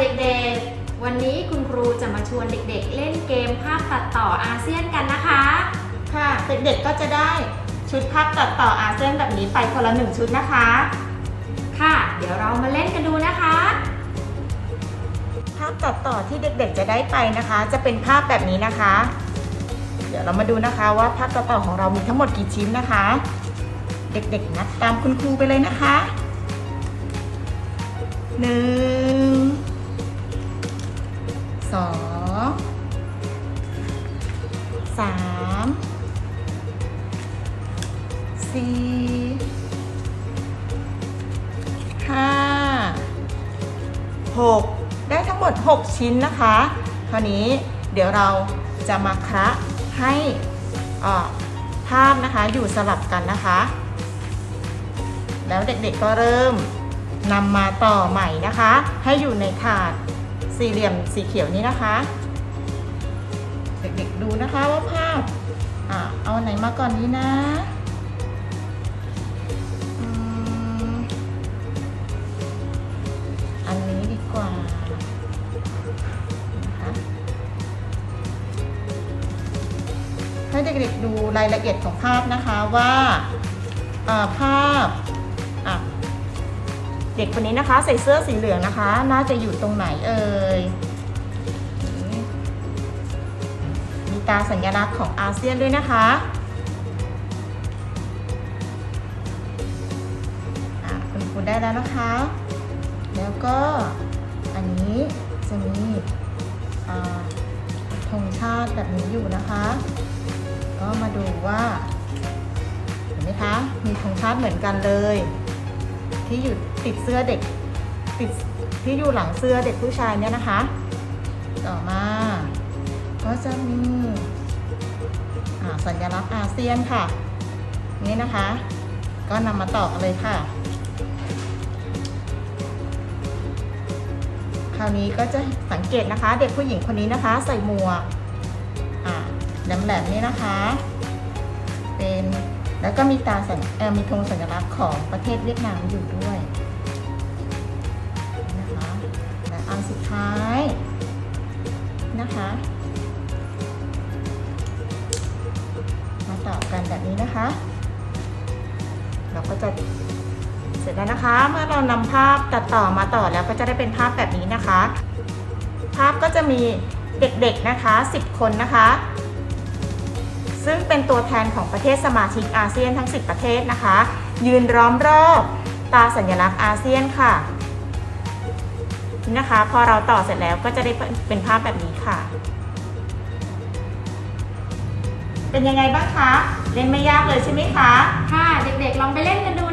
เด็กๆ วันนี้คุณครูจะมาชวนเด็กๆ เล่นเกมภาพตัดต่ออาเซียนกันนะคะ ค่ะ เด็กๆก็จะได้ชุดภาพตัดต่ออาเซียนแบบนี้ไปคนละหนึ่งชุดนะคะ ค่ะ เดี๋ยวเรามาเล่นกันดูนะคะ ภาพตัดต่อที่เด็กๆ จะได้ไปนะคะ จะเป็นภาพแบบนี้นะคะ เดี๋ยวเรามาดูนะคะว่าภาพตัดต่อของเรามีทั้งหมดกี่ชิ้นนะคะ เด็กๆนับตามคุณครูไปเลยนะคะหนึ่ง สองสามสี่ห้า6ได้ทั้งหมด 6 ชิ้นนะคะ คราวนี้เดี๋ยวเราจะมาคระให้อ่าภาพนะคะอยู่สลับกันนะคะ แล้วเด็กๆก็เริ่มนำมาต่อใหม่นะคะ ให้อยู่ในถาด สี่เหลี่ยมสีเขียวนี้นะคะ เด็กๆดูนะคะว่าภาพอ่าเอาไหนมาก่อนดีนะอันนี้ดีกว่านะคะให้เด็กๆดูรายละเอียดของภาพนะคะว่าอ่าภาพอะ ด็กคนนี้นะคะ ใส่เสื้อสีเหลืองนะคะ น่าจะอยู่ตรงไหนเอ่ยมีตาสัญลักษณ์ของอาเซียนด้วยนะคะอะคุณครูได้แล้วนะคะ แล้วก็อันนี้จะมีธงชาติแบบนี้อยู่นะคะ ก็มาดูว่าเห็นไหมคะ มีธงชาติเหมือนกันเลย ที่อยู่ติดเสื้อเด็กติดที่อยู่หลังเสื้อเด็กผู้ชายเนี่ยนะคะ ต่อมาก็จะมีสัญลักษณ์อาเซียนค่ะ นี่นะคะ ก็นำมาต่อกันเลยค่ะ คราวนี้ก็จะสังเกตนะคะ เด็กผู้หญิงคนนี้นะคะ ใส่หมวกแหลมๆนี่นะคะ เป็น แล้วก็มีตาสัญเอ่อมีธงสัญลักษณ์ของประเทศเวียดนามอยู่ด้วยนะคะและอันสุดท้ายนะคะมาต่อกันแบบนี้นะคะ เราก็จะเสร็จแล้วนะคะ เมื่อเรานำภาพตัดต่อมาต่อแล้วก็จะได้เป็นภาพแบบนี้นะคะ ภาพก็จะมีเด็กๆนะคะ 10 คนนะคะ ซึ่งเป็นตัวแทนของประเทศสมาชิกอาเซียนทั้ง 10 ประเทศนะคะ ยืนร้อมรอบตาสัญลักษณ์อาเซียนค่ะนะคะ พอเราต่อเสร็จแล้วก็จะได้เป็นภาพแบบนี้ค่ะ เป็นยังไงบ้างคะ เล่นไม่ยากเลยใช่ไหมคะ ค่ะ เด็กๆ ลองไปเล่นกันดู